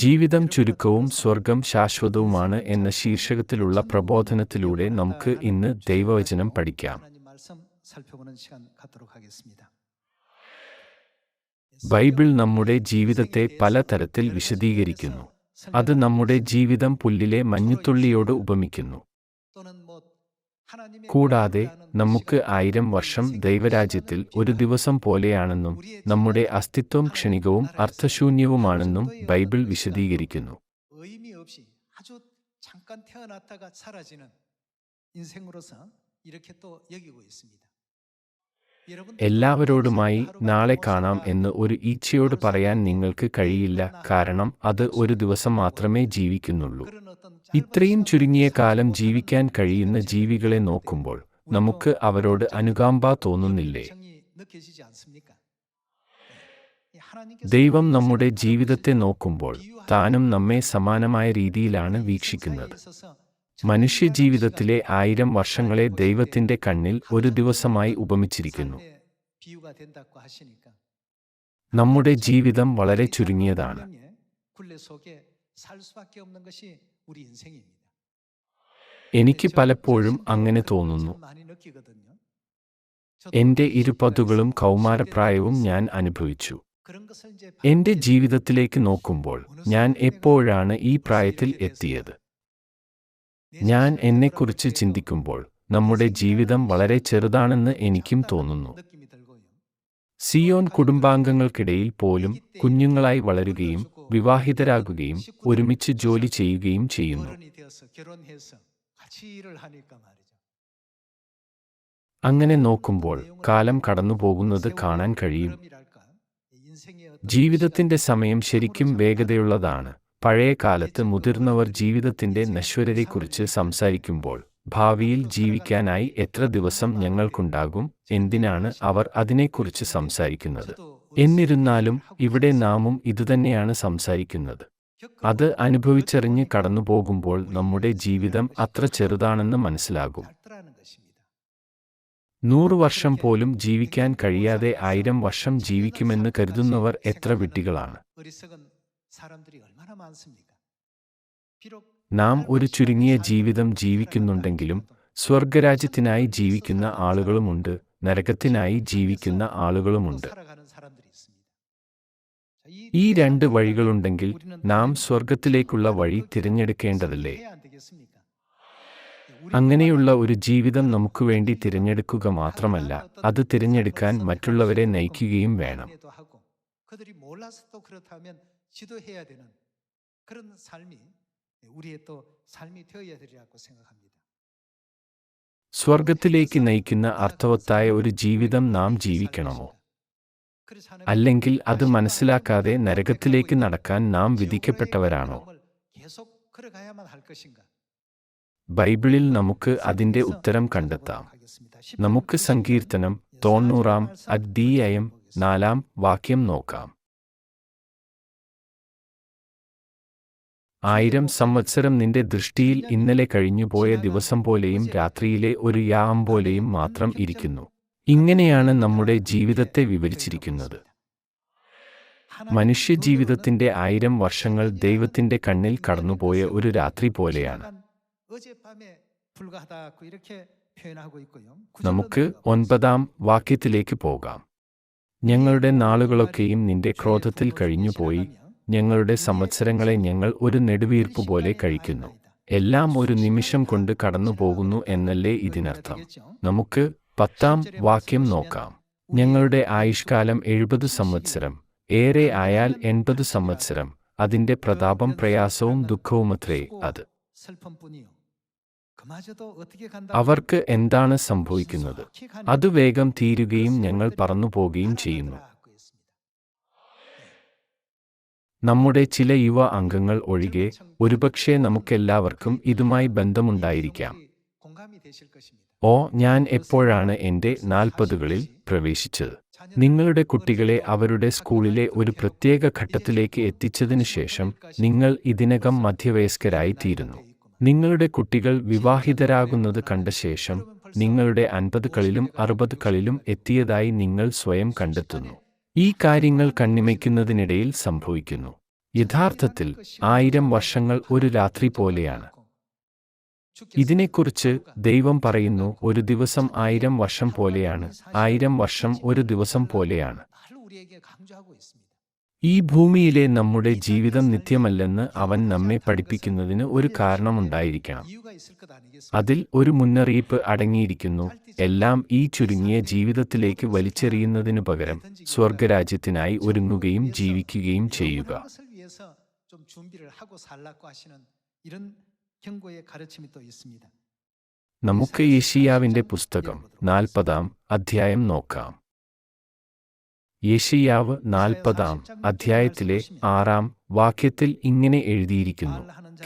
ജീവിതം ചുരുക്കവും സ്വർഗം ശാശ്വതവുമാണ് എന്ന ശീർഷകത്തിലുള്ള പ്രബോധനത്തിലൂടെ നമുക്ക് ഇന്ന് ദൈവവചനം പഠിക്കാം. ബൈബിൾ നമ്മുടെ ജീവിതത്തെ പലതരത്തിൽ വിശദീകരിക്കുന്നു. അത് നമ്മുടെ ജീവിതം പുല്ലിലെ മഞ്ഞുത്തുള്ളിയോട് ഉപമിക്കുന്നു. കൂടാതെ നമുക്ക് ആയിരം വർഷം ദൈവരാജ്യത്തിൽ ഒരു ദിവസം പോലെയാണെന്നും നമ്മുടെ അസ്തിത്വം ക്ഷണികവും അർത്ഥശൂന്യവുമാണെന്നും ബൈബിൾ വിശദീകരിക്കുന്നു. എല്ലാവരോടുമായി നാളെ കാണാം എന്ന് ഒരു ഈച്ചയോട് പറയാൻ നിങ്ങൾക്ക് കഴിയില്ല. കാരണം അത് ഒരു ദിവസം മാത്രമേ ജീവിക്കുന്നുള്ളൂ. ഇത്രയും ചുരുങ്ങിയ കാലം ജീവിക്കാൻ കഴിയുന്ന ജീവികളെ നോക്കുമ്പോൾ നമുക്ക് അവരോട് അനുകാമ്പ തോന്നുന്നില്ലേ? ദൈവം നമ്മുടെ ജീവിതത്തെ നോക്കുമ്പോൾ താനും നമ്മെ സമാനമായ രീതിയിലാണ് വീക്ഷിക്കുന്നത്. മനുഷ്യ ജീവിതത്തിലെ ആയിരം വർഷങ്ങളെ ദൈവത്തിന്റെ കണ്ണിൽ ഒരു ദിവസമായി ഉപമിച്ചിരിക്കുന്നു. നമ്മുടെ ജീവിതം വളരെ ചുരുങ്ങിയതാണ്. എനിക്ക് പലപ്പോഴും അങ്ങനെ തോന്നുന്നു. എന്റെ ഇരുപതുകളും കൗമാരപ്രായവും ഞാൻ അനുഭവിച്ചു. എന്റെ ജീവിതത്തിലേക്ക് നോക്കുമ്പോൾ ഞാൻ എപ്പോഴാണ് ഈ പ്രായത്തിൽ എത്തിയത്? ഞാൻ എന്നെക്കുറിച്ച് ചിന്തിക്കുമ്പോൾ നമ്മുടെ ജീവിതം വളരെ ചെറുതാണെന്ന് എനിക്കും തോന്നുന്നു. സിയോൻ കുടുംബാംഗങ്ങൾക്കിടയിൽ പോലും കുഞ്ഞുങ്ങളായി വളരുകയും വിവാഹിതരാകുകയും ഒരുമിച്ച് ജോലി ചെയ്യുകയും ചെയ്യുന്നു. അങ്ങനെ നോക്കുമ്പോൾ കാലം കടന്നുപോകുന്നത് കാണാൻ കഴിയും. ജീവിതത്തിന്റെ സമയം ശരിക്കും വേഗതയുള്ളതാണ്. പഴയ കാലത്ത് മുതിർന്നവർ ജീവിതത്തിന്റെ നശ്വരതയെക്കുറിച്ച് സംസാരിക്കുമ്പോൾ ഭാവിയിൽ ജീവിക്കാനായി എത്ര ദിവസം ഞങ്ങൾക്കുണ്ടാകും? എന്തിനാണ് അവർ അതിനെക്കുറിച്ച് സംസാരിക്കുന്നത്? എന്നിരുന്നാലും ഇവിടെ നാമും ഇതുതന്നെയാണ് സംസാരിക്കുന്നത്. അത് അനുഭവിച്ചറിഞ്ഞ് കടന്നുപോകുമ്പോൾ നമ്മുടെ ജീവിതം അത്ര ചെറുതാണെന്ന് മനസ്സിലാകും. നൂറു വർഷം പോലും ജീവിക്കാൻ കഴിയാതെ ആയിരം വർഷം ജീവിക്കുമെന്ന് കരുതുന്നവർ എത്ര വിട്ടികളാണ് നാം ഒരു ചുരുങ്ങിയ ജീവിതം ജീവിക്കുന്നുണ്ടെങ്കിലും സ്വർഗരാജ്യത്തിനായി ജീവിക്കുന്ന ആളുകളുമുണ്ട് നരകത്തിനായി ജീവിക്കുന്ന ആളുകളുമുണ്ട്. ഈ രണ്ട് വഴികളുണ്ടെങ്കിൽ നാം സ്വർഗത്തിലേക്കുള്ള വഴി തിരഞ്ഞെടുക്കേണ്ടതല്ലേ? അങ്ങനെയുള്ള ഒരു ജീവിതം നമുക്ക് വേണ്ടി തിരഞ്ഞെടുക്കുക മാത്രമല്ല അത് തിരഞ്ഞെടുക്കാൻ മറ്റുള്ളവരെ നയിക്കുകയും വേണം. സ്വർഗത്തിലേക്ക് നയിക്കുന്ന അർത്ഥവത്തായ ഒരു ജീവിതം നാം ജീവിക്കണമോ? അല്ലെങ്കിൽ അത് മനസ്സിലാക്കാതെ നരകത്തിലേക്ക് നടക്കാൻ നാം വിധിക്കപ്പെട്ടവരാണോ? ബൈബിളിൽ നമുക്ക് അതിന്റെ ഉത്തരം കണ്ടെത്താം. നമുക്ക് സങ്കീർത്തനം തൊണ്ണൂറാം അദ്ധ്യായം നാലാം വാക്യം നോക്കാം. ആയിരം സംവത്സരം നിന്റെ ദൃഷ്ടിയിൽ ഇന്നലെ കഴിഞ്ഞുപോയ ദിവസം പോലെയും രാത്രിയിലെ ഒരു യാം പോലെയും മാത്രം ഇരിക്കുന്നു. ഇങ്ങനെയാണ് നമ്മുടെ ജീവിതത്തെ വിവരിച്ചിരിക്കുന്നത്. മനുഷ്യജീവിതത്തിന്റെ ആയിരം വർഷങ്ങൾ ദൈവത്തിന്റെ കണ്ണിൽ കടന്നുപോയ ഒരു രാത്രി പോലെയാണ്. നമുക്ക് ഒൻപതാം വാക്യത്തിലേക്ക് പോകാം. ഞങ്ങളുടെ നാളുകളൊക്കെയും നിന്റെ ക്രോധത്തിൽ കഴിഞ്ഞുപോയി. ഞങ്ങളുടെ സംവത്സരങ്ങളെ ഞങ്ങൾ ഒരു നെടുവീർപ്പ് പോലെ കഴിക്കുന്നു. എല്ലാം ഒരു നിമിഷം കൊണ്ട് കടന്നുപോകുന്നു എന്നല്ലേ ഇതിനർത്ഥം? നമുക്ക് പത്താം വാക്യം നോക്കാം. ഞങ്ങളുടെ ആയുഷ്കാലം എഴുപത് സംവത്സരം. ഏറെ ആയാൽ എൺപത് സംവത്സരം. അതിന്റെ പ്രതാപം പ്രയാസവും ദുഃഖവുമത്രേ അത്. അവർക്ക് എന്താണ് സംഭവിക്കുന്നത്? അത് വേഗം തീരുകയും ഞങ്ങൾ പറന്നുപോകുകയും ചെയ്യുന്നു. നമ്മുടെ ചില യുവ അംഗങ്ങൾ ഒഴികെ ഒരുപക്ഷെ നമുക്കെല്ലാവർക്കും ഇതുമായി ബന്ധമുണ്ടായിരിക്കാം. ഓ ഞാൻ എപ്പോഴാണ് എന്റെ നാൽപ്പതുകളിൽ പ്രവേശിച്ചത്? നിങ്ങളുടെ കുട്ടികളെ അവരുടെ സ്കൂളിലെ ഒരു പ്രത്യേക ഘട്ടത്തിലേക്ക് എത്തിച്ചതിനു ശേഷം നിങ്ങൾ ഇതിനകം മധ്യവയസ്കരായി തീരുന്നു നിങ്ങളുടെ കുട്ടികൾ വിവാഹിതരാകുന്നത് കണ്ട ശേഷം നിങ്ങളുടെ അൻപതുകളിലും അറുപതുകളിലും എത്തിയതായി നിങ്ങൾ സ്വയം കണ്ടെത്തുന്നു. ഈ കാര്യങ്ങൾ കണ്ണിമയ്ക്കുന്നതിനിടയിൽ സംഭവിക്കുന്നു. യഥാർത്ഥത്തിൽ ആയിരം വർഷങ്ങൾ ഒരു രാത്രി പോലെയാണ്. ഇതിനെക്കുറിച്ച് ദൈവം പറയുന്നു ഒരു ദിവസം ആയിരം വർഷം പോലെയാണ്. ആയിരം വർഷം ഒരു ദിവസം പോലെയാണ്. ഈ ഭൂമിയിലെ നമ്മുടെ ജീവിതം നിത്യമല്ലെന്ന് അവൻ നമ്മെ പഠിപ്പിക്കുന്നതിന് ഒരു കാരണമുണ്ടായിരിക്കണം. അതിൽ ഒരു മുന്നറിയിപ്പ് അടങ്ങിയിരിക്കുന്നു. എല്ലാം ഈ ചുരുങ്ങിയ ജീവിതത്തിലേക്ക് വലിച്ചെറിയുന്നതിനു പകരം സ്വർഗരാജ്യത്തിനായി ഒരുങ്ങുകയും ജീവിക്കുകയും ചെയ്യുക. നമുക്ക് യേശിയാവിന്റെ പുസ്തകം നാൽപ്പതാം അധ്യായം നോക്കാം. യേശിയാവ് നാൽപ്പതാം അധ്യായത്തിലെ ആറാം വാക്യത്തിൽ ഇങ്ങനെ എഴുതിയിരിക്കുന്നു.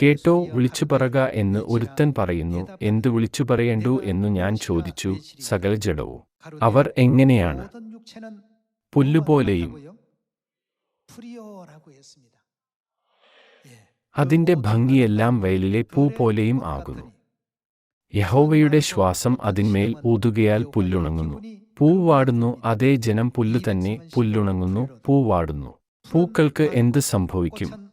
കേട്ടോ വിളിച്ചു പറക എന്ന് ഒരുത്തൻ പറയുന്നു. എന്ത് വിളിച്ചു പറയണ്ടു എന്നു ഞാൻ ചോദിച്ചു സകല ജഡവും. അവർ എങ്ങനെയാണ്? പുല്ലുപോലെയും അതിന്റെ ഭംഗിയെല്ലാം വയലിലെ പൂ പോലെയും ആകുന്നു. യഹോവയുടെ ശ്വാസം അതിന്മേൽ ഊതുകയാൽ പുല്ലുണങ്ങുന്നു. പൂവാടുന്നു അതേ ജനം പുല്ലു തന്നെ പുല്ലുണങ്ങുന്നു പൂവാടുന്നു പൂക്കൾക്ക് എന്ത് സംഭവിക്കും?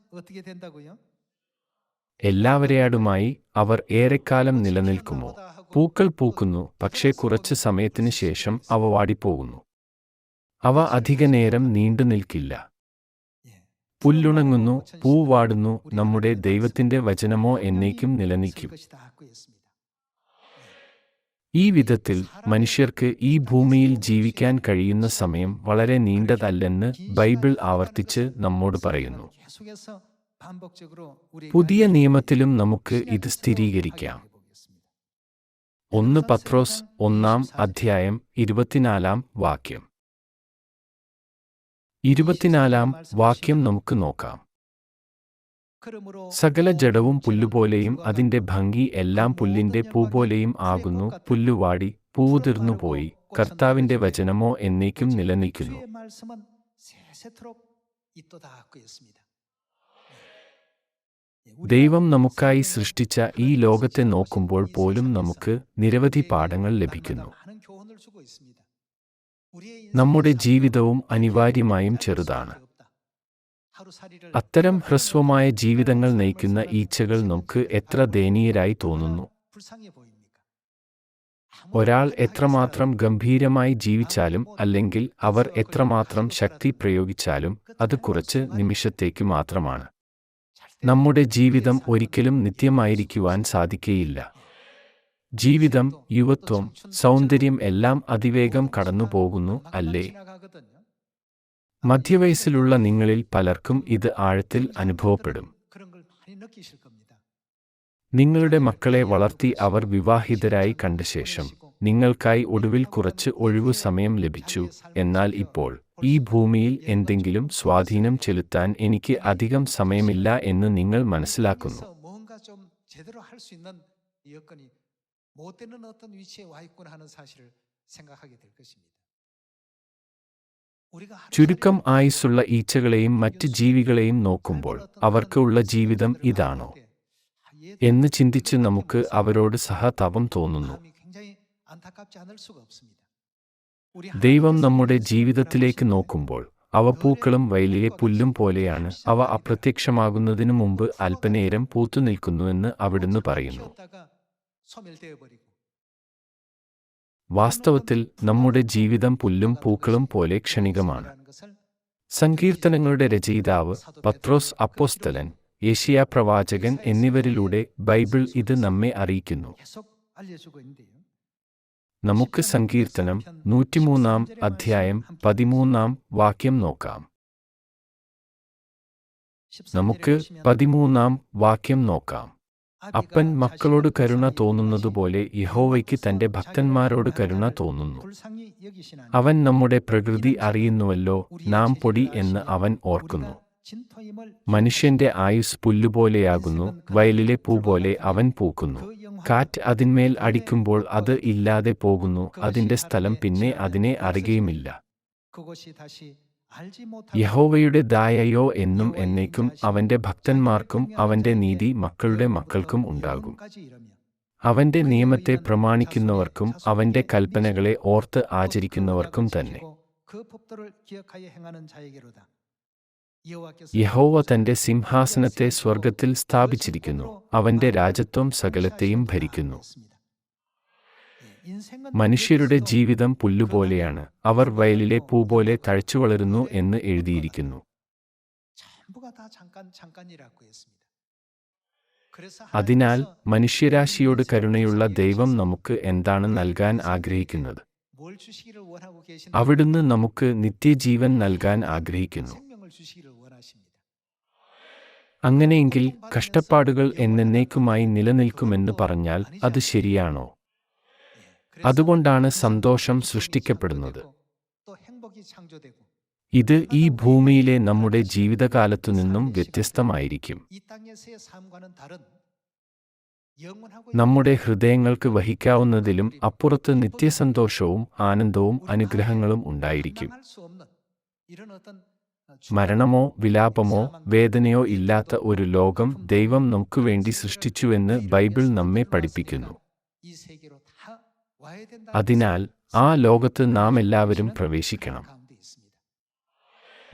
എല്ലാവരെയാടുമായി അവർ ഏറെക്കാലം നിലനിൽക്കുമോ? പൂക്കൾ പൂക്കുന്നു പക്ഷേ കുറച്ച് സമയത്തിന് ശേഷം അവ വാടിപ്പോകുന്നു. അവ അധികനേരം നീണ്ടു നിൽക്കില്ല പുല്ലുണങ്ങുന്നു പൂവാടുന്നു നമ്മുടെ ദൈവത്തിന്റെ വചനമോ എന്നേക്കും നിലനിൽക്കും. ഈ വിധത്തിൽ മനുഷ്യർക്ക് ഈ ഭൂമിയിൽ ജീവിക്കാൻ കഴിയുന്ന സമയം വളരെ നീണ്ടതല്ലെന്ന് ബൈബിൾ ആവർത്തിച്ച് നമ്മോട് പറയുന്നു. പുതിയ നിയമത്തിലും നമുക്ക് ഇത് സ്ഥിരീകരിക്കാം. ഒന്ന് പത്രോസ് ഒന്നാം അധ്യായം ഇരുപത്തിനാലാം വാക്യം. ഇരുപത്തിനാലാം വാക്യം നമുക്ക് നോക്കാം. സകല ജഡവും പുല്ലുപോലെയും അതിന്റെ ഭംഗി എല്ലാം പുല്ലിന്റെ പൂപോലെയും ആകുന്നു. പുല്ലുവാടി പൂതിർന്നുപോയി കർത്താവിന്റെ വചനമോ എന്നേക്കും നിലനിൽക്കുന്നു. ദൈവം നമുക്കായി സൃഷ്ടിച്ച ഈ ലോകത്തെ നോക്കുമ്പോൾ പോലും നമുക്ക് നിരവധി പാഠങ്ങൾ ലഭിക്കുന്നു. നമ്മുടെ ജീവിതവും അനിവാര്യമായും ചെറുതാണ്. അത്തരം ഹ്രസ്വമായ ജീവിതങ്ങൾ നയിക്കുന്ന ഈച്ചകൾ നമുക്ക് എത്ര ദയനീയരായി തോന്നുന്നു. ഒരാൾ എത്രമാത്രം ഗംഭീരമായി ജീവിച്ചാലും അല്ലെങ്കിൽ അവർ എത്രമാത്രം ശക്തി പ്രയോഗിച്ചാലും അത് കുറച്ച് നിമിഷത്തേക്ക് മാത്രമാണ്. നമ്മുടെ ജീവിതം ഒരിക്കലും നിത്യമായിരിക്കുവാൻ സാധിക്കയില്ല. ജീവിതം യുവത്വം സൗന്ദര്യം എല്ലാം അതിവേഗം കടന്നുപോകുന്നു അല്ലേ? മധ്യവയസ്സിലുള്ള നിങ്ങളിൽ പലർക്കും ഇത് ആഴത്തിൽ അനുഭവപ്പെടും. നിങ്ങളുടെ മക്കളെ വളർത്തി അവർ വിവാഹിതരായി കണ്ട ശേഷം നിങ്ങൾക്കായി ഒടുവിൽ കുറച്ച് ഒഴിവു സമയം ലഭിച്ചു. എന്നാൽ ഇപ്പോൾ ഈ ഭൂമിയിൽ എന്തെങ്കിലും സ്വാധീനം ചെലുത്താൻ എനിക്ക് അധികം സമയമില്ല എന്ന് നിങ്ങൾ മനസ്സിലാക്കുന്നു. 못 되는 어떤 위치에 와 있구나 하는 사실을 생각하게 될 것입니다. 우리가 ചുരുക്കം ആയുസ്സുള്ള ഈച്ചകളെയും മറ്റ് ജീവികളെയും നോക്കുമ്പോൾ അവർക്ക് ഉള്ള ജീവിതം ഇതാണോ എന്ന് ചിന്തിച്ച് നമുക്ക് അവരോട് സഹതാപം തോന്നുന്നു 마음이 굉장히 안타깝지 않을 수가 없습니다. 우리 ദൈവം 하나님께서 നമ്മുടെ 우리를 ജീവിതത്തിലേക്ക് 사랑하시는데 നോക്കുമ്പോൾ അവ പൂക്കളും വയലിലെ പുല്ലും പോലെയാണ് അവ അപ്രത്യക്ഷമാകുന്നതിനു മുമ്പ് അല്പനേരം പൂത്തുനിൽക്കുന്നുവെന്ന് അവിടുന്ന് പറയുന്നു വാസ്തവത്തിൽ നമ്മുടെ ജീവിതം പുല്ലും പൂക്കളും പോലെ ക്ഷണികമാണ്. സങ്കീർത്തനങ്ങളുടെ രചയിതാവ് പത്രോസ് അപ്പോസ്തലൻ ഏഷ്യ പ്രവാചകൻ എന്നിവരിലൂടെ ബൈബിൾ ഇത് നമ്മെ അറിയിക്കുന്നു. നമുക്ക് സങ്കീർത്തനം നൂറ്റിമൂന്നാം അധ്യായം പതിമൂന്നാം വാക്യം നോക്കാം. നമുക്ക് പതിമൂന്നാം വാക്യം നോക്കാം. അപ്പൻ മക്കളോട് കരുണ തോന്നുന്നതുപോലെ യഹോവയ്ക്ക് തന്റെ ഭക്തന്മാരോട് കരുണ തോന്നുന്നു. അവൻ നമ്മുടെ പ്രകൃതി അറിയുന്നുവല്ലോ നാം പൊടി എന്ന് അവൻ ഓർക്കുന്നു. മനുഷ്യന്റെ ആയുസ് പുല്ലുപോലെയാകുന്നു വയലിലെ പൂ പോലെ അവൻ പൂക്കുന്നു. കാറ്റ് അതിന്മേൽ അടിക്കുമ്പോൾ അത് ഇല്ലാതെ പോകുന്നു അതിന്റെ സ്ഥലം പിന്നെ അതിനെ അറിയുകയുമില്ല. യഹോവയുടെ ദായയോ എന്നും എന്നേക്കും അവന്റെ ഭക്തന്മാർക്കും അവന്റെ നീതി മക്കളുടെ മക്കൾക്കും ഉണ്ടാകും. അവന്റെ നിയമത്തെ പ്രമാണിക്കുന്നവർക്കും അവന്റെ കൽപ്പനകളെ ഓർത്ത് ആചരിക്കുന്നവർക്കും തന്നെ. യഹോവ തന്റെ സിംഹാസനത്തെ സ്വർഗത്തിൽ സ്ഥാപിച്ചിരിക്കുന്നു. അവന്റെ രാജത്വം സകലത്തെയും ഭരിക്കുന്നു. മനുഷ്യരുടെ ജീവിതം പുല്ലുപോലെയാണ്. അവർ വയലിലെ പൂ പോലെ തഴച്ചു വളരുന്നു എന്ന് എഴുതിയിരിക്കുന്നു. അതിനാൽ മനുഷ്യരാശിയോട് കരുണയുള്ള ദൈവം നമുക്ക് എന്താണ് നൽകാൻ ആഗ്രഹിക്കുന്നത്? അവിടുന്ന് നമുക്ക് നിത്യജീവൻ നൽകാൻ ആഗ്രഹിക്കുന്നു. അങ്ങനെയെങ്കിൽ കഷ്ടപ്പാടുകൾ എന്നേക്കുമായി നിലനിൽക്കുമെന്ന് പറഞ്ഞാൽ അത് ശരിയാണോ? അതുകൊണ്ടാണ് സന്തോഷം സൃഷ്ടിക്കപ്പെടുന്നത്. ഇത് ഈ ഭൂമിയിലെ നമ്മുടെ ജീവിതകാലത്തു നിന്നും വ്യത്യസ്തമായിരിക്കും. നമ്മുടെ ഹൃദയങ്ങൾക്ക് വഹിക്കാവുന്നതിലും അപ്പുറത്ത് നിത്യസന്തോഷവും ആനന്ദവും അനുഗ്രഹങ്ങളും ഉണ്ടായിരിക്കും. മരണമോ വിലാപമോ വേദനയോ ഇല്ലാത്ത ഒരു ലോകം ദൈവം നമുക്ക് വേണ്ടി സൃഷ്ടിച്ചുവെന്ന് ബൈബിൾ നമ്മെ പഠിപ്പിക്കുന്നു. അതിനാൽ ആ ലോകത്ത് നാം എല്ലാവരും പ്രവേശിക്കണം.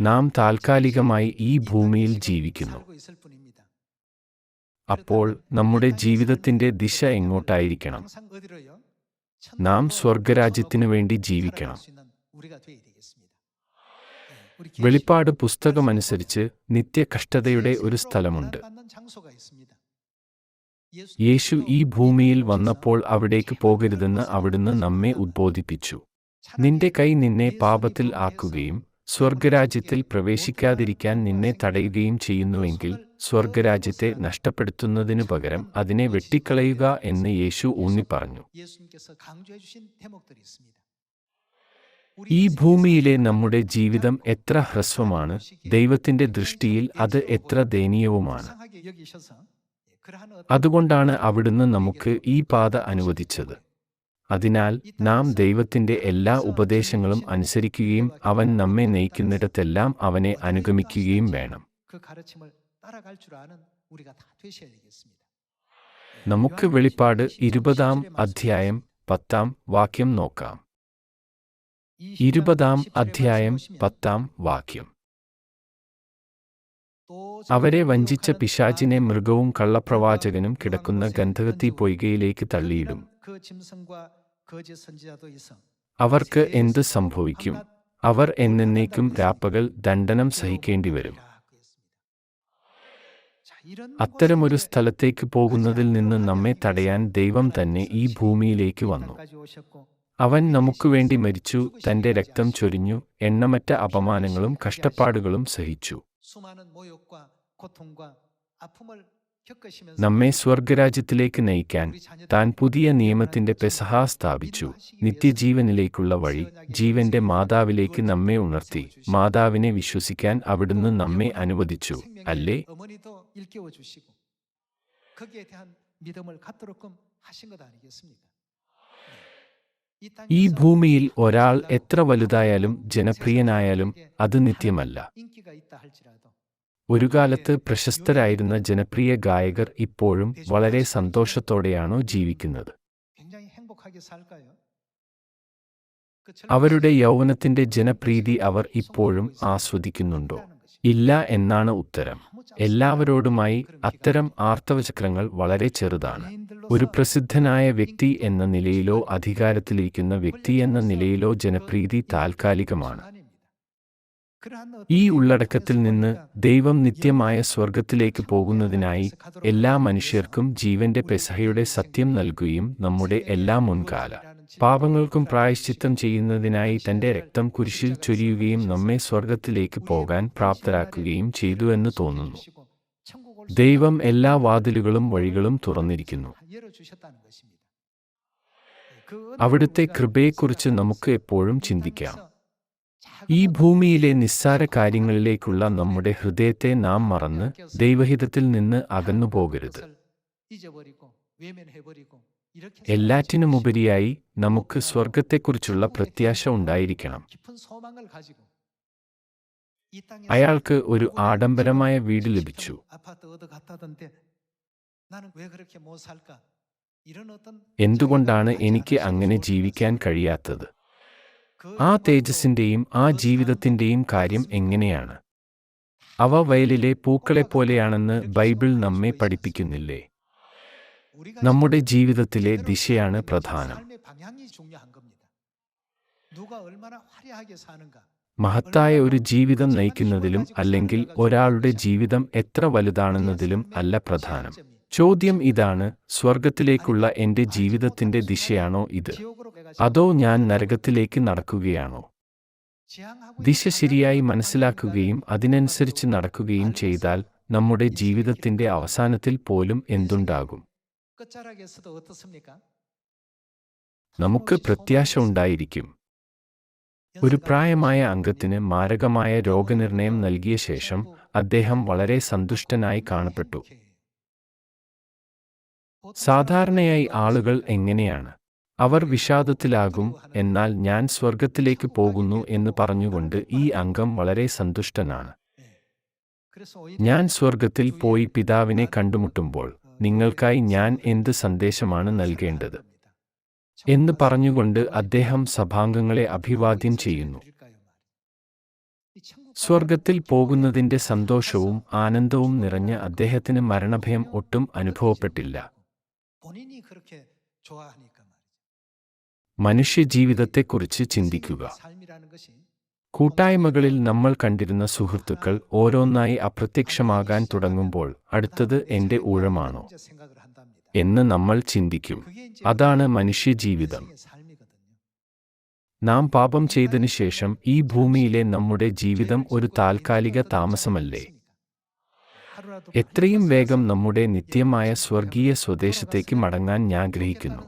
നാം താൽക്കാലികമായി ഈ ഭൂമിയിൽ ജീവിക്കുന്നു. അപ്പോൾ നമ്മുടെ ജീവിതത്തിന്റെ ദിശ എങ്ങോട്ടായിരിക്കണം? നാം സ്വർഗരാജ്യത്തിനു വേണ്ടി ജീവിക്കണം. വെളിപ്പാട് പുസ്തകമനുസരിച്ച് നിത്യകഷ്ടതയുടെ ഒരു സ്ഥലമുണ്ട്. യേശു ഈ ഭൂമിയിൽ വന്നപ്പോൾ അവിടേക്ക് പോകരുതെന്ന് അവിടുന്ന് നമ്മെ ഉദ്ബോധിപ്പിച്ചു. നിന്റെ കൈ നിന്നെ പാപത്തിൽ ആക്കുകയും സ്വർഗരാജ്യത്തിൽ പ്രവേശിക്കാതിരിക്കാൻ നിന്നെ തടയുകയും ചെയ്യുന്നുവെങ്കിൽ സ്വർഗരാജ്യത്തെ നഷ്ടപ്പെടുത്തുന്നതിനു പകരം അതിനെ വെട്ടിക്കളയുക എന്ന് യേശു ഊന്നിപ്പറഞ്ഞു ഈ ഭൂമിയിലെ നമ്മുടെ ജീവിതം എത്ര ഹ്രസ്വമാണ് ദൈവത്തിന്റെ ദൃഷ്ടിയിൽ അത് എത്ര ദയനീയവുമാണ്. അതുകൊണ്ടാണ് അവിടുന്ന് നമുക്ക് ഈ പാത അനുവദിച്ചത്. അതിനാൽ നാം ദൈവത്തിന്റെ എല്ലാ ഉപദേശങ്ങളും അനുസരിക്കുകയും അവൻ നമ്മെ നയിക്കുന്നിടത്തെല്ലാം അവനെ അനുഗമിക്കുകയും വേണം. നമുക്ക് വെളിപ്പാട് ഇരുപതാം അധ്യായം പത്താം വാക്യം നോക്കാം. ഇരുപതാം അധ്യായം പത്താം വാക്യം. അവരെ വഞ്ചിച്ച പിശാചിനെ മൃഗവും കള്ളപ്രവാചകനും കിടക്കുന്ന ഗന്ധകത്തി പൊയ്കയിലേക്ക് തള്ളിയിടും. അവർക്ക് എന്ത് സംഭവിക്കും? അവർ എന്നേക്കും രാപ്പകൽ ദണ്ഡനം സഹിക്കേണ്ടി വരും. അത്തരമൊരു സ്ഥലത്തേക്ക് പോകുന്നതിൽ നിന്ന് നമ്മെ തടയാൻ ദൈവം തന്നെ ഈ ഭൂമിയിലേക്ക് വന്നു. അവൻ നമുക്ക് വേണ്ടി മരിച്ചു തന്റെ രക്തം ചൊരിഞ്ഞു എണ്ണമറ്റ അപമാനങ്ങളും കഷ്ടപ്പാടുകളും സഹിച്ചു. 수많은 모욕과 고통과 아픔을 겪으시면서 നമ്മെ സ്വർഗരാജ്യത്തിലേക്ക് നയിക്കാൻ 우리 자녀들 താൻ പുതിയ നിയമത്തിന്റെ പെസഹ സ്ഥാപിച്ചു നിത്യജീവനിലേക്കുള്ള വഴി ജീവന്റെ മാതാവിലേക്ക് നമ്മെ ഉണർത്തി മാതാവിനെ വിശ്വസിക്കാൻ അവിടുന്ന് നമ്മെ അനുവദിച്ചു 생명의 അല്ലേ 어머니도 일깨워 주시고 거기에 대한 믿음을 갖도록끔 하신 것 아니겠습니까? ഈ ഭൂമിയിൽ ഒരാൾ എത്ര വലുതായാലും ജനപ്രിയനായാലും അത് നിത്യമല്ല. ഒരു കാലത്ത് പ്രശസ്തരായിരുന്ന ജനപ്രിയ ഗായകർ ഇപ്പോഴും വളരെ സന്തോഷത്തോടെയാണോ ജീവിക്കുന്നത്? അവരുടെ യൗവനത്തിന്റെ ജനപ്രീതി അവർ ഇപ്പോഴും ആസ്വദിക്കുന്നുണ്ടോ? ഇല്ല എന്നാണ് ഉത്തരം. എല്ലാവരോടുമായി അത്തരം ആർത്തവചക്രങ്ങൾ വളരെ ചെറുതാണ്. ഒരു പ്രസിദ്ധനായ വ്യക്തി എന്ന നിലയിലോ അധികാരത്തിലിരിക്കുന്ന വ്യക്തി എന്ന നിലയിലോ ജനപ്രീതി താൽക്കാലികമാണ്. ഈ ഉള്ളടക്കത്തിൽ നിന്ന് ദൈവം നിത്യമായ സ്വർഗത്തിലേക്ക് പോകുന്നതിനായി എല്ലാ മനുഷ്യർക്കും ജീവന്റെ പെസഹയുടെ സത്യം നൽകുകയും നമ്മുടെ എല്ലാ മുൻകാല പാപങ്ങൾക്കും പ്രായശ്ചിത്തം ചെയ്യുന്നതിനായി തന്റെ രക്തം കുരിശിൽ ചൊരിയുകയും നമ്മെ സ്വർഗത്തിലേക്ക് പോകാൻ പ്രാപ്തരാക്കുകയും ചെയ്തു എന്ന് തോന്നുന്നു. ദൈവം എല്ലാ വാതിലുകളും വഴികളും തുറന്നിരിക്കുന്നു. അവിടുത്തെ കൃപയെക്കുറിച്ച് നമുക്ക് എപ്പോഴും ചിന്തിക്കാം. ഈ ഭൂമിയിലെ നിസ്സാര കാര്യങ്ങളിലേക്കുള്ള നമ്മുടെ ഹൃദയത്തെ നാം മറന്ന് ദൈവഹിതത്തിൽ നിന്ന് അകന്നു പോകരുത് എല്ലാറ്റിനുമുപരിയായി നമുക്ക് സ്വർഗത്തെക്കുറിച്ചുള്ള പ്രത്യാശ ഉണ്ടായിരിക്കണം. അയാൾക്ക് ഒരു ആഡംബരമായ വീട് ലഭിച്ചു. എന്തുകൊണ്ടാണ് എനിക്ക് അങ്ങനെ ജീവിക്കാൻ കഴിയാത്തത്? ആ തേജസ്സിന്റെയും ആ ജീവിതത്തിന്റെയും കാര്യം എങ്ങനെയാണ്? അവ വയലിലെ പൂക്കളെപ്പോലെയാണെന്ന് ബൈബിൾ നമ്മെ പഠിപ്പിക്കുന്നില്ലേ? നമ്മുടെ ജീവിതത്തിലെ ദിശയാണ് പ്രധാനം. മഹത്തായ ഒരു ജീവിതം നയിക്കുന്നതിലും അല്ലെങ്കിൽ ഒരാളുടെ ജീവിതം എത്ര വലുതാണെന്നതിലും അല്ല പ്രധാനം. ചോദ്യം ഇതാണ് സ്വർഗത്തിലേക്കുള്ള എന്റെ ജീവിതത്തിന്റെ ദിശയാണോ ഇത്? അതോ ഞാൻ നരകത്തിലേക്ക് നടക്കുകയാണോ? ദിശ ശരിയായി മനസ്സിലാക്കുകയും അതിനനുസരിച്ച് നടക്കുകയും ചെയ്താൽ നമ്മുടെ ജീവിതത്തിന്റെ അവസാനത്തിൽ പോലും എന്തുണ്ടാകും? നമുക്ക് പ്രത്യാശ ഉണ്ടായിരിക്കും. ഒരു പ്രായമായ അംഗത്തിന് മാരകമായ രോഗനിർണയം നൽകിയ ശേഷം അദ്ദേഹം വളരെ സന്തുഷ്ടനായി കാണപ്പെട്ടു. സാധാരണയായി ആളുകൾ എങ്ങനെയാണ്? അവർ വിഷാദത്തിലാകും എന്നാൽ ഞാൻ സ്വർഗത്തിലേക്ക് പോകുന്നു എന്ന് പറഞ്ഞുകൊണ്ട് ഈ അംഗം വളരെ സന്തുഷ്ടനാണ്. ഞാൻ സ്വർഗത്തിൽ പോയി പിതാവിനെ കണ്ടുമുട്ടുമ്പോൾ നിങ്ങൾക്കായി ഞാൻ എന്ത് സന്ദേശമാണ് നൽകേണ്ടത്? എന്ന് പറഞ്ഞുകൊണ്ട് അദ്ദേഹം സഭാംഗങ്ങളെ അഭിവാദ്യം ചെയ്യുന്നു. സ്വർഗത്തിൽ പോകുന്നതിന്റെ സന്തോഷവും ആനന്ദവും നിറഞ്ഞ അദ്ദേഹത്തിന് മരണഭയം ഒട്ടും അനുഭവപ്പെട്ടില്ല. മനുഷ്യജീവിതത്തെക്കുറിച്ച് ചിന്തിക്കുക. കൂട്ടായ്മകളിൽ നമ്മൾ കണ്ടിരുന്ന സുഹൃത്തുക്കൾ ഓരോന്നായി അപ്രത്യക്ഷമാകാൻ തുടങ്ങുമ്പോൾ അടുത്തത് എന്റെ ഊഴമാണോ എന്ന് നമ്മൾ ചിന്തിക്കും. അതാണ് മനുഷ്യജീവിതം. നാം പാപം ചെയ്തതിനു ശേഷം ഈ ഭൂമിയിലെ നമ്മുടെ ജീവിതം ഒരു താൽക്കാലിക താമസമല്ലേ? എത്രയും വേഗം നമ്മുടെ നിത്യമായ സ്വർഗീയ സ്വദേശത്തേക്ക് മടങ്ങാൻ ഞാൻ ആഗ്രഹിക്കുന്നു.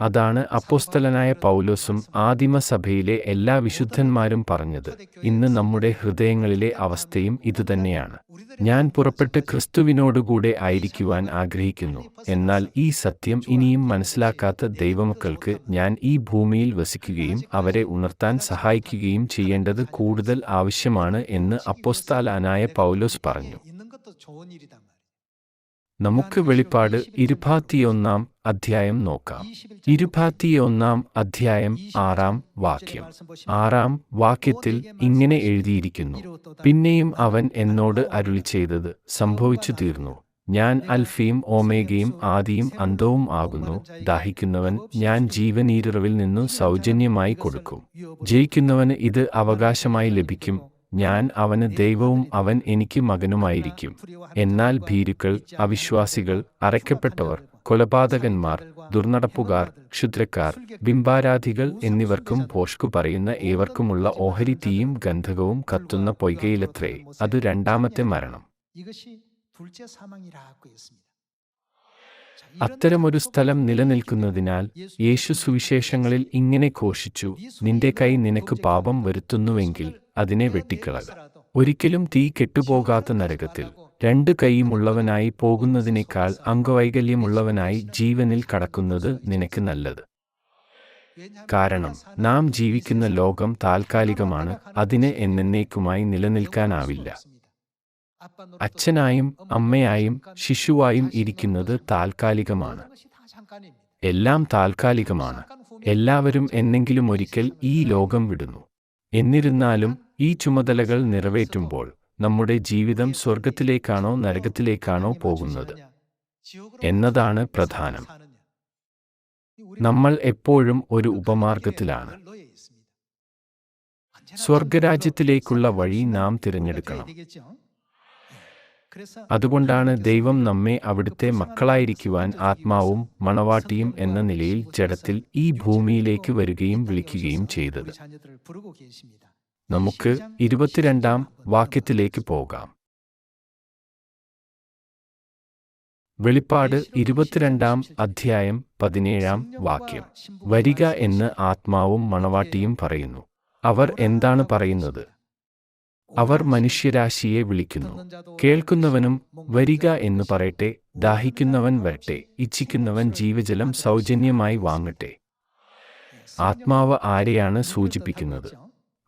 അതാണ് അപ്പോസ്തലനായ പൗലോസും ആദിമസഭയിലെ എല്ലാ വിശുദ്ധന്മാരും പറഞ്ഞത്. ഇന്ന് നമ്മുടെ ഹൃദയങ്ങളിലെ അവസ്ഥയും ഇതുതന്നെയാണ്. ഞാൻ പുറപ്പെട്ട് ക്രിസ്തുവിനോടുകൂടെ ആയിരിക്കുവാൻ ആഗ്രഹിക്കുന്നു. എന്നാൽ ഈ സത്യം ഇനിയും മനസ്സിലാക്കാത്ത ദൈവമക്കൾക്ക് ഞാൻ ഈ ഭൂമിയിൽ വസിക്കുകയും അവരെ ഉണർത്താൻ സഹായിക്കുകയും ചെയ്യേണ്ടത് കൂടുതൽ ആവശ്യമാണ് എന്ന് അപ്പോസ്താലാനായ പൗലോസ് പറഞ്ഞു. നമുക്ക് വെളിപ്പാട് ഇരുപത്തിയൊന്നാം അധ്യായം നോക്കാം. ഇരുപത്തിയൊന്നാം അധ്യായം ആറാം വാക്യം. ആറാം വാക്യത്തിൽ ഇങ്ങനെ എഴുതിയിരിക്കുന്നു. പിന്നെയും അവൻ എന്നോട് അരുളി ചെയ്തത് സംഭവിച്ചു തീർന്നു. ഞാൻ അൽഫയും ഓമേഗയും ആദിയും അന്തവും ആകുന്നു. ദാഹിക്കുന്നവൻ ഞാൻ ജീവനീരുറവിൽ നിന്നു സൗജന്യമായി കൊടുക്കും. ജയിക്കുന്നവന് ഇത് അവകാശമായി ലഭിക്കും. ഞാൻ അവന് ദൈവവും അവൻ എനിക്ക് മകനുമായിരിക്കും. എന്നാൽ ഭീരുക്കൾ അവിശ്വാസികൾ അരയ്ക്കപ്പെട്ടവർ കൊലപാതകന്മാർ ദുർനടപ്പുകാർ ക്ഷുദ്രക്കാർ ബിംബാരാധികൾ എന്നിവർക്കും പോഷ്കു പറയുന്ന ഏവർക്കുമുള്ള ഓഹരി തീയും ഗന്ധകവും കത്തുന്ന പൊയ്കയിലത്രേ. അത് രണ്ടാമത്തെ മരണം. അത്തരമൊരു സ്ഥലം നിലനിൽക്കുന്നതിനാൽ യേശു സുവിശേഷങ്ങളിൽ ഇങ്ങനെ ഘോഷിച്ചു നിന്റെ കൈ നിനക്ക് പാപം വരുത്തുന്നുവെങ്കിൽ അതിനെ വെട്ടിക്കളക. ഒരിക്കലും തീ കെട്ടുപോകാത്ത നരകത്തിൽ രണ്ട് കൈയുമുള്ളവനായി പോകുന്നതിനേക്കാൾ അംഗവൈകല്യമുള്ളവനായി ജീവനിൽ കടക്കുന്നത് നിനക്ക് നല്ലത്. കാരണം നാം ജീവിക്കുന്ന ലോകം താൽക്കാലികമാണ് അതിന് എന്നേക്കുമായി നിലനിൽക്കാനാവില്ല. അച്ഛനായും അമ്മയായും ശിശുവായും ഇരിക്കുന്നത് താൽക്കാലികമാണ്. എല്ലാം താൽക്കാലികമാണ്. എല്ലാവരും എന്നെങ്കിലും ഒരിക്കൽ ഈ ലോകം വിടുന്നു. എന്നിരുന്നാലും ഈ ചുമതലകൾ നിറവേറ്റുമ്പോൾ നമ്മുടെ ജീവിതം സ്വർഗത്തിലേക്കാണോ നരകത്തിലേക്കാണോ പോകുന്നത് എന്നതാണ് പ്രധാനം. നമ്മൾ എപ്പോഴും ഒരു ഉപമാർഗത്തിലാണ്. സ്വർഗരാജ്യത്തിലേക്കുള്ള വഴി നാം തിരഞ്ഞെടുക്കണം. അതുകൊണ്ടാണ് ദൈവം നമ്മെ അവിടുത്തെ മക്കളായിരിക്കുവാൻ ആത്മാവും മണവാട്ടിയും എന്ന നിലയിൽ ജഡത്തിൽ ഈ ഭൂമിയിലേക്ക് വരികയും വിളിക്കുകയും ചെയ്തത്. നമുക്ക് ഇരുപത്തിരണ്ടാം വാക്യത്തിലേക്ക് പോകാം. വെളിപ്പാട് ഇരുപത്തിരണ്ടാം അധ്യായം പതിനേഴാം വാക്യം. വരിക എന്ന് ആത്മാവും മണവാട്ടിയും പറയുന്നു. അവർ എന്താണ് പറയുന്നത്? അവർ മനുഷ്യരാശിയെ വിളിക്കുന്നു. കേൾക്കുന്നവനും വരിക എന്ന് പറയട്ടെ ദാഹിക്കുന്നവൻ വരട്ടെ ഇച്ഛിക്കുന്നവൻ ജീവജലം സൗജന്യമായി വാങ്ങട്ടെ. ആത്മാവ് ആരെയാണ് സൂചിപ്പിക്കുന്നത്?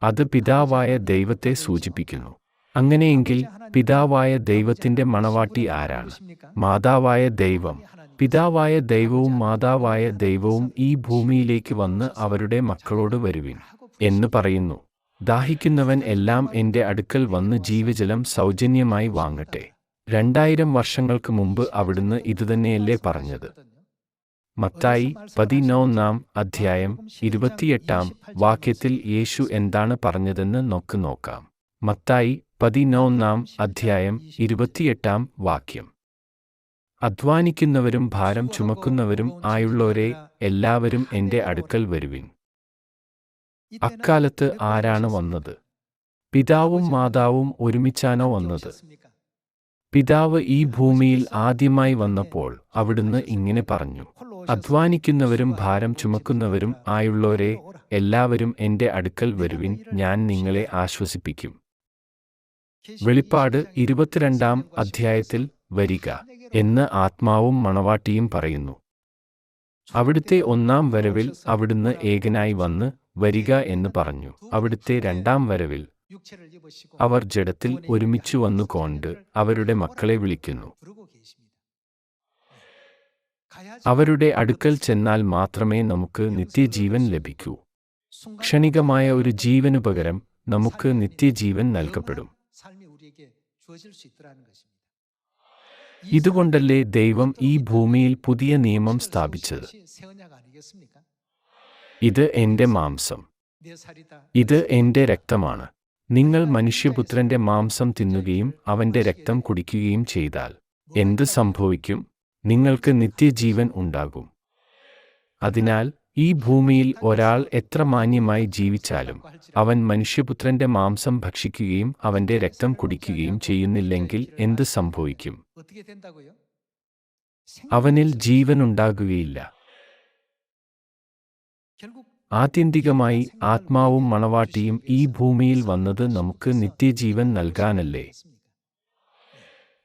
അത് പിതാവായ ദൈവത്തെ സൂചിപ്പിക്കുന്നു. അങ്ങനെയെങ്കിൽ പിതാവായ ദൈവത്തിന്റെ മണവാട്ടി ആരാണ്? മാതാവായ ദൈവം. പിതാവായ ദൈവവും മാതാവായ ദൈവവും ഈ ഭൂമിയിലേക്ക് വന്ന് അവരുടെ മക്കളോട് വരുവിൻ എന്ന് പറയുന്നു. ദാഹിക്കുന്നവൻ എല്ലാം എന്റെ അടുക്കൽ വന്ന് ജീവജലം സൗജന്യമായി വാങ്ങട്ടെ. രണ്ടായിരം വർഷങ്ങൾക്ക് മുമ്പ് അവിടുന്ന് ഇതുതന്നെയല്ലേ പറഞ്ഞത്. മത്തായി പതിനൊന്നാം അധ്യായം ഇരുപത്തിയെട്ടാം വാക്യത്തിൽ യേശു എന്താണ് പറഞ്ഞതെന്ന് നോക്ക് നോക്കാം. മത്തായി പതിനൊന്നാം അധ്യായം ഇരുപത്തിയെട്ടാം വാക്യം. അധ്വാനിക്കുന്നവരും ഭാരം ചുമക്കുന്നവരും ആയുള്ളവരെ എല്ലാവരും എന്റെ അടുക്കൽ വരുവിൻ. അക്കാലത്ത് ആരാണ് വന്നത്? പിതാവും മാതാവും ഒരുമിച്ചാണോ വന്നത്? പിതാവ് ഈ ഭൂമിയിൽ ആദ്യമായി വന്നപ്പോൾ അവിടുന്ന് ഇങ്ങനെ പറഞ്ഞു. അധ്വാനിക്കുന്നവരും ഭാരം ചുമക്കുന്നവരും ആയുള്ളവരെ എല്ലാവരും എന്റെ അടുക്കൽ വരുവിൻ. ഞാൻ നിങ്ങളെ ആശ്വസിപ്പിക്കും. വെളിപ്പാട് ഇരുപത്തിരണ്ടാം അധ്യായത്തിൽ വരിക എന്ന് ആത്മാവും മണവാട്ടിയും പറയുന്നു. അവിടുത്തെ ഒന്നാം വരവിൽ അവിടുന്ന് ഏകനായി വന്ന് വരിക എന്ന് പറഞ്ഞു. അവിടുത്തെ രണ്ടാം വരവിൽ അവർ ജഡത്തിൽ ഒരുമിച്ചു വന്നുകൊണ്ട് അവരുടെ മക്കളെ വിളിക്കുന്നു. അവരുടെ അടുക്കൽ ചെന്നാൽ മാത്രമേ നമുക്ക് നിത്യജീവൻ ലഭിക്കൂ. ക്ഷണികമായ ഒരു ജീവനു പകരം നമുക്ക് നിത്യജീവൻ നൽകപ്പെടും. ഇതുകൊണ്ടല്ലേ ദൈവം ഈ ഭൂമിയിൽ പുതിയ നിയമം സ്ഥാപിച്ചത്? ഇത് എന്റെ മാംസം. ഇത് എന്റെ രക്തമാണ്. നിങ്ങൾ മനുഷ്യപുത്രന്റെ മാംസം തിന്നുകയും അവന്റെ രക്തം കുടിക്കുകയും ചെയ്താൽ എന്ത് സംഭവിക്കും? നിങ്ങൾക്ക് നിത്യജീവൻ ഉണ്ടാകും. അതിനാൽ ഈ ഭൂമിയിൽ ഒരാൾ എത്ര മാന്യമായി ജീവിച്ചാലും അവൻ മനുഷ്യപുത്രന്റെ മാംസം ഭക്ഷിക്കുകയും അവന്റെ രക്തം കുടിക്കുകയും ചെയ്യുന്നില്ലെങ്കിൽ എന്ത് സംഭവിക്കും? അവനിൽ ജീവനുണ്ടാകുകയില്ല ആത്യന്തികമായി ആത്മാവും മണവാട്ടിയും ഈ ഭൂമിയിൽ വന്നത് നമുക്ക് നിത്യജീവൻ നൽകാനല്ലേ?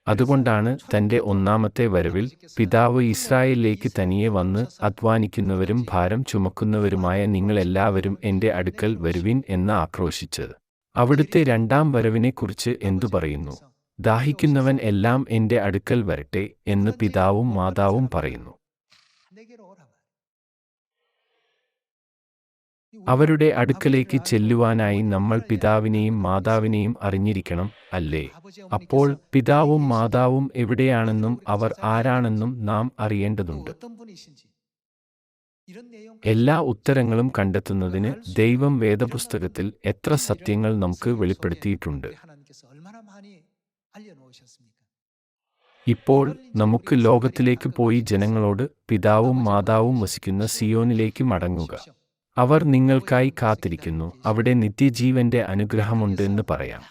അതുകൊണ്ടാണ് തന്റെ ഒന്നാമത്തെ വരവിൽ പിതാവ് ഇസ്രായേലിലേക്ക് തനിയെ വന്ന് അധ്വാനിക്കുന്നവരും ഭാരം ചുമക്കുന്നവരുമായ നിങ്ങളെല്ലാവരും എന്റെ അടുക്കൽ വരുവിൻ എന്ന് ആക്രോശിച്ചത്. അവിടുത്തെ രണ്ടാം വരവിനെക്കുറിച്ച് എന്തു പറയുന്നു? ദാഹിക്കുന്നവൻ എല്ലാം എന്റെ അടുക്കൽ വരട്ടെ എന്ന് പിതാവും മാതാവും പറയുന്നു. അവരുടെ അടുക്കലേക്ക് ചെല്ലുവാനായി നമ്മൾ പിതാവിനെയും മാതാവിനെയും അറിഞ്ഞിരിക്കണം അല്ലേ? അപ്പോൾ പിതാവും മാതാവും എവിടെയാണെന്നും അവർ ആരാണെന്നും നാം അറിയേണ്ടതുണ്ട്. എല്ലാ ഉത്തരങ്ങളും കണ്ടെത്തുന്നതിന് ദൈവം വേദപുസ്തകത്തിൽ എത്ര സത്യങ്ങൾ നമുക്ക് വെളിപ്പെടുത്തിയിട്ടുണ്ട്. ഇപ്പോൾ നമുക്ക് ലോകത്തിലേക്ക് പോയി ജനങ്ങളോട് പിതാവും മാതാവും വസിക്കുന്ന സിയോനിലേക്ക് മടങ്ങുക. അവർ നിങ്ങൾക്കായി കാത്തിരിക്കുന്നു. അവിടെ നിത്യജീവന്റെ അനുഗ്രഹമുണ്ട് എന്ന് പറയാം.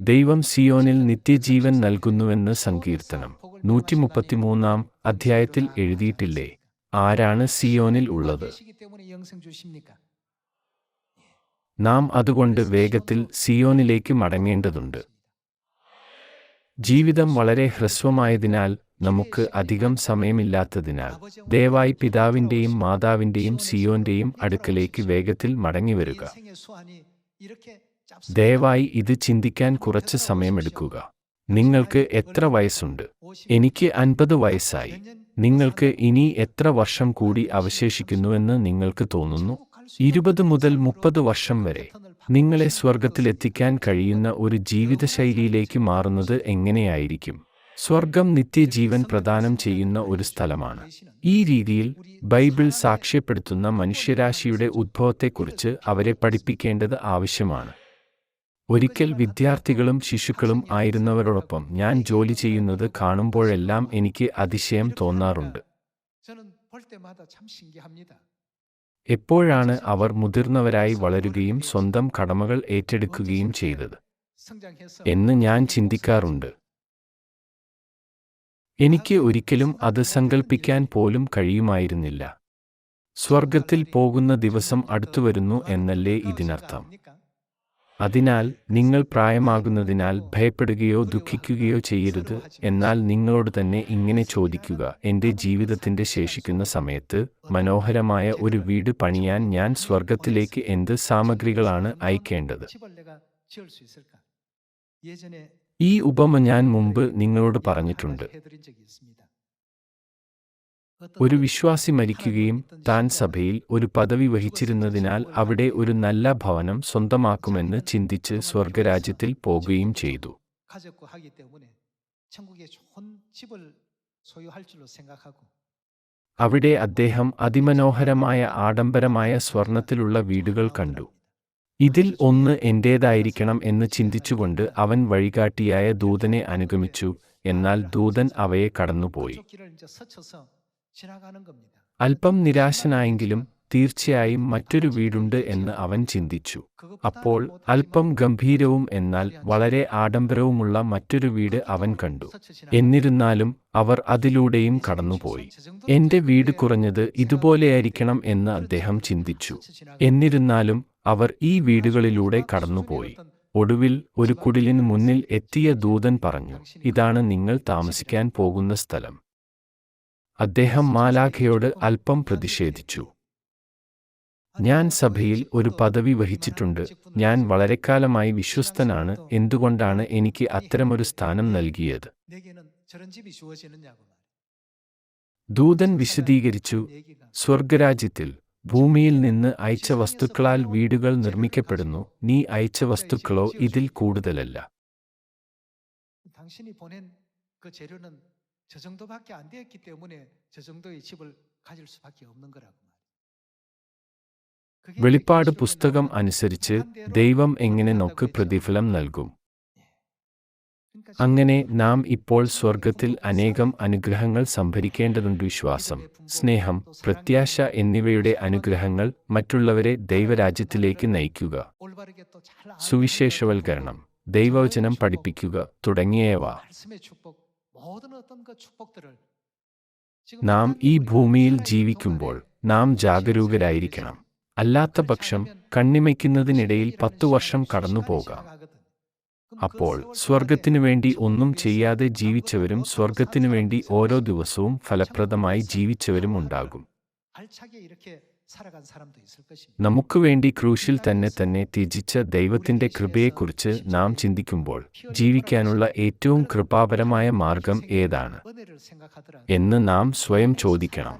ദൈവം സിയോനിൽ നിത്യജീവൻ നൽകുന്നുവെന്ന് സങ്കീർത്തനം നൂറ്റി മുപ്പത്തിമൂന്നാം അധ്യായത്തിൽ എഴുതിയിട്ടില്ലേ? ആരാണ് സിയോനിൽ ഉള്ളത്? നാം അതുകൊണ്ട് വേഗത്തിൽ സിയോനിലേക്ക് മടങ്ങേണ്ടതുണ്ട്. ജീവിതം വളരെ ഹ്രസ്വമായതിനാൽ നമുക്ക് അധികം സമയമില്ലാത്തതിനാൽ ദയവായി പിതാവിന്റെയും മാതാവിന്റെയും സിയോന്റെയും അടുക്കലേക്ക് വേഗത്തിൽ മടങ്ങിവരുക. ദയവായി ഇത് ചിന്തിക്കാൻ കുറച്ച് സമയമെടുക്കുക. നിങ്ങൾക്ക് എത്ര വയസ്സുണ്ട്? എനിക്ക് അൻപത് വയസ്സായി. നിങ്ങൾക്ക് ഇനി എത്ര വർഷം കൂടി അവശേഷിക്കുന്നുവെന്ന് നിങ്ങൾക്ക് തോന്നുന്നു? ഇരുപത് മുതൽ മുപ്പത് വർഷം വരെ നിങ്ങളെ സ്വർഗത്തിലെത്തിക്കാൻ കഴിയുന്ന ഒരു ജീവിതശൈലിയിലേക്ക് മാറുന്നത് എങ്ങനെയായിരിക്കും? സ്വർഗം നിത്യജീവൻ പ്രദാനം ചെയ്യുന്ന ഒരു സ്ഥലമാണ്. ഈ രീതിയിൽ ബൈബിൾ സാക്ഷ്യപ്പെടുത്തുന്ന മനുഷ്യരാശിയുടെ ഉദ്ഭവത്തെക്കുറിച്ച് അവരെ പഠിപ്പിക്കേണ്ടത് ആവശ്യമാണ്. ഒരിക്കൽ വിദ്യാർത്ഥികളും ശിശുക്കളും ആയിരുന്നവരോടൊപ്പം ഞാൻ ജോലി ചെയ്യുന്നത് കാണുമ്പോഴെല്ലാം എനിക്ക് അതിശയം തോന്നാറുണ്ട്. എപ്പോഴാണ് അവർ മുതിർന്നവരായി വളരുകയും സ്വന്തം കടമകൾ ഏറ്റെടുക്കുകയും ചെയ്തത്? എന്ന് ഞാൻ ചിന്തിക്കാറുണ്ട്. എനിക്ക് ഒരിക്കലും അത് സങ്കൽപ്പിക്കാൻ പോലും കഴിയുമായിരുന്നില്ല. സ്വർഗത്തിൽ പോകുന്ന ദിവസം അടുത്തുവരുന്നു എന്നല്ലേ ഇതിനർത്ഥം? അതിനാൽ നിങ്ങൾ പ്രായമാകുന്നതിനാൽ ഭയപ്പെടുകയോ ദുഃഖിക്കുകയോ ചെയ്യരുത് എന്നാൽ നിങ്ങളോട് തന്നെ ഇങ്ങനെ ചോദിക്കുക എന്റെ ജീവിതത്തിന്റെ ശേഷിക്കുന്ന സമയത്ത് മനോഹരമായ ഒരു വീട് പണിയാൻ ഞാൻ സ്വർഗത്തിലേക്ക് എന്ത് സാമഗ്രികളാണ് അയക്കേണ്ടത്? ഈ ഉപമ ഞാൻ മുമ്പ് നിങ്ങളോട് പറഞ്ഞിട്ടുണ്ട്. ഒരു വിശ്വാസി മരിക്കുകയും താൻ സഭയിൽ ഒരു പദവി വഹിച്ചിരുന്നതിനാൽ അവിടെ ഒരു നല്ല ഭവനം സ്വന്തമാക്കുമെന്ന് ചിന്തിച്ച് സ്വർഗരാജ്യത്തിൽ പോകുകയും ചെയ്തു. അവിടെ അദ്ദേഹം അതിമനോഹരമായ ആഡംബരമായ സ്വർണത്തിലുള്ള വീടുകൾ കണ്ടു. ഇതിൽ ഒന്ന് എന്റേതായിരിക്കണം എന്ന് ചിന്തിച്ചുകൊണ്ട് അവൻ വഴികാട്ടിയായ ദൂതനെ അനുഗമിച്ചു. എന്നാൽ ദൂതൻ അവയെ കടന്നുപോയി. അല്പം നിരാശനായെങ്കിലും തീർച്ചയായും മറ്റൊരു വീടുണ്ട് എന്ന് അവൻ ചിന്തിച്ചു. അപ്പോൾ അല്പം ഗംഭീരവും എന്നാൽ വളരെ ആഡംബരവുമുള്ള മറ്റൊരു വീട് അവൻ കണ്ടു. എന്നിരുന്നാലും അവർ അതിലൂടെയും കടന്നുപോയി. എന്റെ വീട് കുറഞ്ഞത് ഇതുപോലെയായിരിക്കണം എന്ന് അദ്ദേഹം ചിന്തിച്ചു. എന്നിരുന്നാലും അവർ ഈ വീടുകളിലൂടെ കടന്നുപോയി. ഒടുവിൽ ഒരു കുടിലിന് മുന്നിൽ എത്തിയ ദൂതൻ പറഞ്ഞു ഇതാണ് നിങ്ങൾ താമസിക്കാൻ പോകുന്ന സ്ഥലം. അദ്ദേഹം മാലാഖയോട് അല്പം പ്രതിഷേധിച്ചു ഞാൻ സഭയിൽ ഒരു പദവി വഹിച്ചിട്ടുണ്ട്. ഞാൻ വളരെക്കാലമായി വിശ്വസ്തനാണ്. എന്തുകൊണ്ടാണ് എനിക്ക് അത്തരമൊരു സ്ഥാനം നൽകിയത്? ദൂതൻ വിശദീകരിച്ചു സ്വർഗരാജ്യത്തിൽ ഭൂമിയിൽ നിന്ന് അയച്ച വസ്തുക്കളാൽ വീടുകൾ നിർമ്മിക്കപ്പെടുന്നു. നീ അയച്ച വസ്തുക്കളോ ഇതിൽ കൂടുതലല്ല. വെളിപ്പാട് പുസ്തകം അനുസരിച്ച് ദൈവം എങ്ങനെ നോക്ക് പ്രതിഫലം നൽകും. അങ്ങനെ നാം ഇപ്പോൾ സ്വർഗത്തിൽ അനേകം അനുഗ്രഹങ്ങൾ സംഭരിക്കേണ്ടതുണ്ട് വിശ്വാസം സ്നേഹം പ്രത്യാശ എന്നിവയുടെ അനുഗ്രഹങ്ങൾ മറ്റുള്ളവരെ ദൈവരാജ്യത്തിലേക്ക് നയിക്കുക. സുവിശേഷവൽക്കരണം ദൈവവചനം പഠിപ്പിക്കുക തുടങ്ങിയവ. നാം ഈ ഭൂമിയിൽ ജീവിക്കുമ്പോൾ നാം ജാഗരൂകരായിരിക്കണം. അല്ലാത്ത പക്ഷം കണ്ണിമയ്ക്കുന്നതിനിടയിൽ പത്തു വർഷം കടന്നുപോകാം. അപ്പോൾ സ്വർഗത്തിനു വേണ്ടി ഒന്നും ചെയ്യാതെ ജീവിച്ചവരും സ്വർഗത്തിനു വേണ്ടി ഓരോ ദിവസവും ഫലപ്രദമായി ജീവിച്ചവരും ഉണ്ടാകും. നമുക്ക് വേണ്ടി ക്രൂശിൽ തന്നെ തന്നെ ത്യജിച്ച ദൈവത്തിന്റെ കൃപയെക്കുറിച്ച് നാം ചിന്തിക്കുമ്പോൾ ജീവിക്കാനുള്ള ഏറ്റവും കൃപാപരമായ മാർഗം ഏതാണ്? എന്ന് നാം സ്വയം ചോദിക്കണം.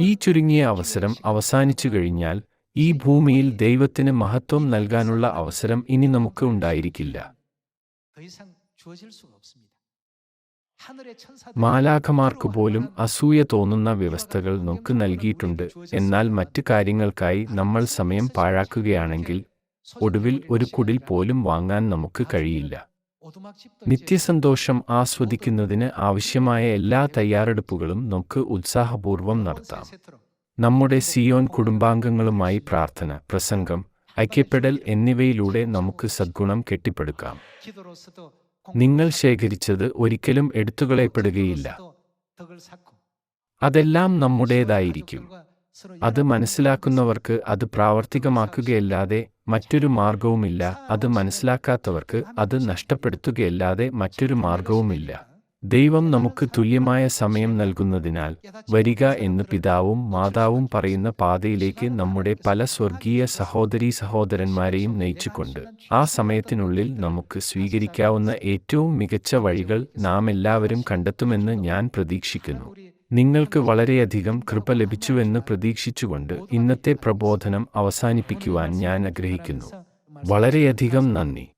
ഈ ചുരുങ്ങിയ അവസരം അവസാനിച്ചു കഴിഞ്ഞാൽ ഈ ഭൂമിയിൽ ദൈവത്തിന് മഹത്വം നൽകാനുള്ള അവസരം ഇനി നമുക്ക് ഉണ്ടായിരിക്കില്ല. മാലാഖമാർക്ക് പോലും അസൂയ തോന്നുന്ന വ്യവസ്ഥകൾ നമുക്ക് നൽകിയിട്ടുണ്ട്. എന്നാൽ മറ്റു കാര്യങ്ങൾക്കായി നമ്മൾ സമയം പാഴാക്കുകയാണെങ്കിൽ ഒടുവിൽ ഒരു കുടിൽ പോലും വാങ്ങാൻ നമുക്ക് കഴിയില്ല. നിത്യസന്തോഷം ആസ്വദിക്കുന്നതിന് ആവശ്യമായ എല്ലാ തയ്യാറെടുപ്പുകളും നമുക്ക് ഉത്സാഹപൂർവം നടത്താം. നമ്മുടെ സിയോൻ കുടുംബാംഗങ്ങളുമായി പ്രാർത്ഥന പ്രസംഗം ഐക്യപ്പെടൽ എന്നിവയിലൂടെ നമുക്ക് സദ്ഗുണം കെട്ടിപ്പടുക്കാം. നിങ്ങൾ ശേഖരിച്ചത് ഒരിക്കലും എടുത്തുകളയപ്പെടുകയില്ല. അതെല്ലാം നമ്മുടേതായിരിക്കും. അത് മനസ്സിലാക്കുന്നവർക്ക് അത് പ്രാവർത്തികമാക്കുകയല്ലാതെ മറ്റൊരു മാർഗവുമില്ല. അത് മനസ്സിലാക്കാത്തവർക്ക് അത് നഷ്ടപ്പെടുത്തുകയല്ലാതെ മറ്റൊരു മാർഗവുമില്ല. ദൈവം നമുക്ക് തുല്യമായ സമയം നൽകുന്നതിനാൽ വരിക എന്ന് പിതാവും മാതാവും പറയുന്ന പാതയിലേക്ക് നമ്മുടെ പല സ്വർഗീയ സഹോദരീ സഹോദരന്മാരെയും നയിച്ചുകൊണ്ട് ആ സമയത്തിനുള്ളിൽ നമുക്ക് സ്വീകരിക്കാവുന്ന ഏറ്റവും മികച്ച വഴികൾ നാം എല്ലാവരും കണ്ടെത്തുമെന്ന് ഞാൻ പ്രതീക്ഷിക്കുന്നു. നിങ്ങൾക്ക് വളരെയധികം കൃപ ലഭിച്ചുവെന്ന് പ്രതീക്ഷിച്ചുകൊണ്ട് ഇന്നത്തെ പ്രബോധനം അവസാനിപ്പിക്കുവാൻ ഞാൻ ആഗ്രഹിക്കുന്നു. വളരെയധികം നന്ദി.